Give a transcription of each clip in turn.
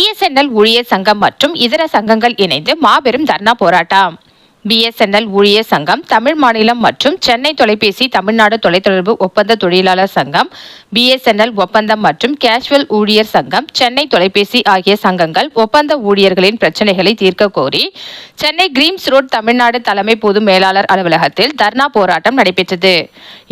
BSNL ஊழியர் சங்கம் மற்றும் இதர சங்கங்கள் இணைந்து மாபெரும் தர்ணா போராட்டம். பிஎஸ்என்எல் ஊழியர் சங்கம் தமிழ் மாநிலம் மற்றும் சென்னை தொலைபேசி தமிழ்நாடு தொலைத்தொடர்பு ஒப்பந்த தொழிலாளர் சங்கம் பிஎஸ்என்எல் ஒப்பந்தம் மற்றும் கேஷுவல் ஊழியர் சங்கம் சென்னை தொலைபேசி ஆகிய சங்கங்கள் ஒப்பந்த ஊழியர்களின் பிரச்சினைகளை தீர்க்க கோரி சென்னை கிரீம்ஸ் ரோட் தமிழ்நாடு தலைமை பொது மேலாளர் அலுவலகத்தில் தர்ணா போராட்டம் நடைபெற்றது.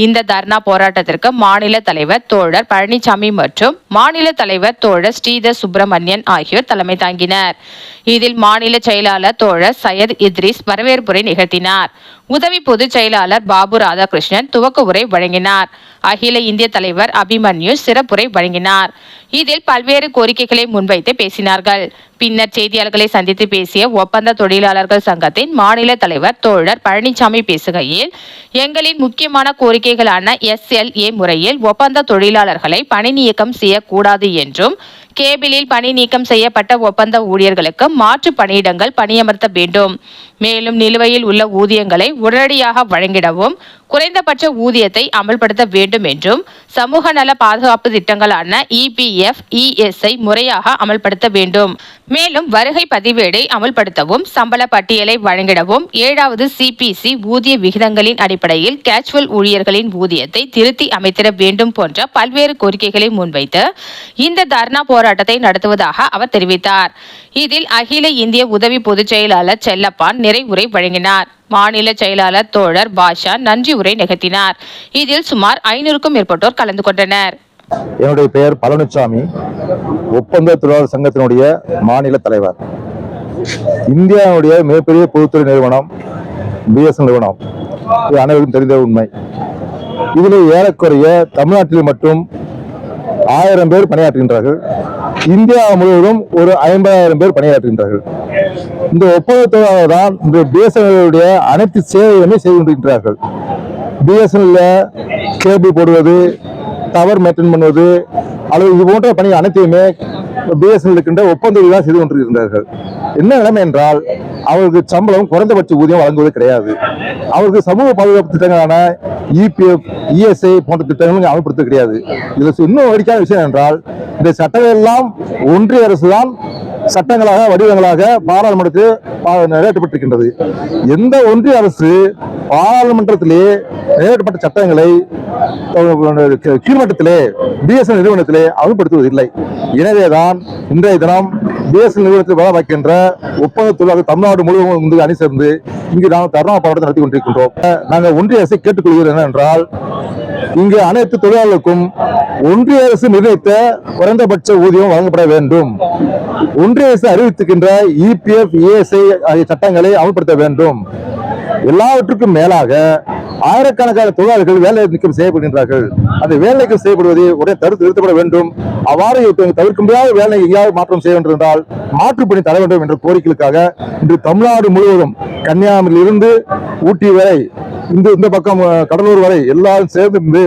இந்த தர்ணா போராட்டத்திற்கு மாநில தலைவர் தோழர் பழனிசாமி மற்றும் மாநில தலைவர் தோழர் ஸ்ரீதர் சுப்பிரமணியன் ஆகியோர் தலைமை தாங்கினர். இதில் மாநில செயலாளர் தோழர் சையத் இத்ரிஸ் வரவேற்புரை நிகழ்த்தினார். உதவி பொதுச் செயலாளர் பாபு ராதாகிருஷ்ணன் துவக்க உரை வழங்கினார். அகில இந்திய தலைவர் அபிமன்யு சிறப்புரை வழங்கினார். இதில் பல்வேறு கோரிக்கைகளை முன்வைத்து பேசினார்கள். பின்னர் செய்தியாளர்களை சந்தித்து பேசிய ஒப்பந்த தொழிலாளர்கள் சங்கத்தின் மாநில தலைவர் தோழர் பழனிசாமி பேசுகையில் எங்களின் முக்கியமான கோரிக்கைகளான எஸ்எல்ஏ முறையில் ஒப்பந்த தொழிலாளர்களை பணி நீக்கம் செய்யக்கூடாது என்றும் கேபிளில் பணி நீக்கம் செய்யப்பட்ட ஒப்பந்த ஊழியர்களுக்கு மாற்று பணியிடங்கள் பணியமர்த்த வேண்டும். மேலும் நிலுவையில் உள்ள ஊதியங்களை உடனடியாக வழங்கிடவும் குறைந்தபட்ச ஊதியத்தை அமல்படுத்த வேண்டும் என்றும் சமூக நல பாதுகாப்பு திட்டங்களான இபிஎஃப் இஎஸ்ஐ முறையாக அமல்படுத்த வேண்டும். மேலும் வருகை பதிவேடை அமல்படுத்தவும் சம்பள பட்டியலை வழங்கிடவும் ஏழாவது சிபிசி ஊதிய விகிதங்களின் அடிப்படையில் கேச்சுவல் ஊழியர்களின் ஊதியத்தை திருத்தி அமைத்திட வேண்டும் போன்ற பல்வேறு கோரிக்கைகளை முன்வைத்து இந்த தர்ணா போராட்டத்தை நடத்துவதாக அவர் தெரிவித்தார். இதில் அகில இந்திய உதவி பொதுச் செயலாளர் செல்லப்பான் நிறைவுரை வழங்கினார். மாநில செயலாளர் தோழர் பாஷா நன்றி உரை நிகழ்த்தினார். இதில் சுமார் ஐநூறுக்கும் மேற்பட்டோர் கலந்து கொண்டனர். என்னுடைய பெயர் பழனிசாமி ஒப்பந்த தொழிலாளர் சங்கத்தினுடைய மாநில தலைவர். இந்தியாவுடைய மிகப்பெரிய பொதுத்துறை நிறுவனம் பிஎஸ் நிறுவனம். இது அனைவருக்கும் தெரிந்த உண்மை. இதில் ஏறக்குறைய தமிழ்நாட்டில் மட்டும் ஆயிரம் பேர் பணியாற்றுகின்றார்கள். இந்தியா முழுவதும் ஒரு ஐம்பதாயிரம் பேர் பணியாற்றுகின்றார்கள். இந்த ஒப்பந்த தான் இந்த பிஎஸ்என்எல்லுடைய அனைத்து சேவைகளுமே செய்து கொண்டிருக்கிறார்கள். பிஎஸ்என்எல்ல கேபிள் போடுவது டவர் மெயின்டைன் பண்ணுவது அல்லது இது போன்ற பணி அனைத்தையுமே பிஎஸ்என்எல் இருக்கின்ற ஒப்பந்தங்கள் செய்து கொண்டிருக்கிறார்கள் என்ன நிலைமை என்றால் அவர்களுக்கு சம்பளம் குறைந்தபட்ச ஊதியம் வழங்குவது கிடையாது. அவருக்கு சமூக பாதுகாப்பு திட்டங்களான இபிஎஃப் இஎஸ்ஐ போன்ற திட்டங்களும் அமல்படுத்த கிடையாது. இதில் இன்னும் வேடிக்கையான விஷயம் என்றால் இந்த சட்டங்கள் எல்லாம் ஒன்றிய அரசு தான் சட்டங்களாக வடிவங்களாக பாராளுமன்றத்தில் நிறைவேற்றப்பட்டிருக்கின்றது. எந்த ஒன்றிய அரசு பாராளுமன்றத்திலே நிறைவேற்றப்பட்ட சட்டங்களை கீழ்மட்டத்திலே பிஎஸ்என் நிறுவனத்திலே அமல்படுத்துவதில்லை. எனவேதான் இன்றைய தினம் பிஎஸ்என் நிறுவனத்தில் வேலை வைக்கின்ற ஒப்பந்த தொழிலாளர் தமிழ்நாடு முழுவதும் வந்து அணி சேர்ந்து இங்கு நாங்கள் தர்ணா போராட்டத்தை நடத்தி கொண்டிருக்கின்றோம். நாங்கள் ஒன்றிய அரசை கேட்டுக்கொள்கிறோம் என்னவென்றால் இங்கு அனைத்து தொழிலாளர்களுக்கும் ஒன்றிய அரசு நிர்ணயித்த குறைந்தபட்ச ஊதியம் வழங்கப்பட வேண்டும். ஒன்றிய அரசு அறிவித்துக்கின்ற இபிஎஃப் இஎஸ்ஐ ஆகிய சட்டங்களை அமல்படுத்த வேண்டும். எல்லாவற்றுக்கும் மேலாக ஆயிரக்கணக்கான தொழிலாளர்கள் வேலை நீக்கம் செய்யப்படுகின்றார்கள். அந்த வேலை நீக்கம் செய்யப்படுவதை உடனே தடுத்து நிறுத்தப்பட வேண்டும். அவ்வாறு தவிர்க்க முடியாத வேலை எங்கேயாவது மாற்றம் செய்ய வேண்டும் என்றால் மாற்றுப்பணி தர வேண்டும் என்ற கோரிக்கைகளுக்காக இன்று தமிழ்நாடு முழுவதும் கன்னியாகுமரியிலிருந்து ஊட்டி வரை இந்த இந்த பக்கம் கடலூர் வரை எல்லாரும் சேர்ந்து இருந்து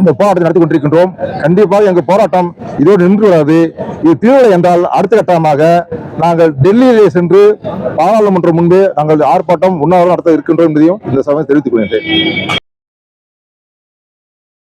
இந்த போராட்டத்தை நடத்தி கொண்டிருக்கின்றோம். கண்டிப்பாக எங்கள் போராட்டம் இதோடு நின்று வராது. இது தீவிரம் என்றால் அடுத்த கட்டமாக நாங்கள் டெல்லியிலே சென்று பாராளுமன்றம் முன்பு நாங்கள் ஆர்ப்பாட்டம் உண்ணாவிரம் நடத்த இருக்கின்றோம் என்பதையும் இந்த சமயம் தெரிவித்துக் கொள்கின்றேன்.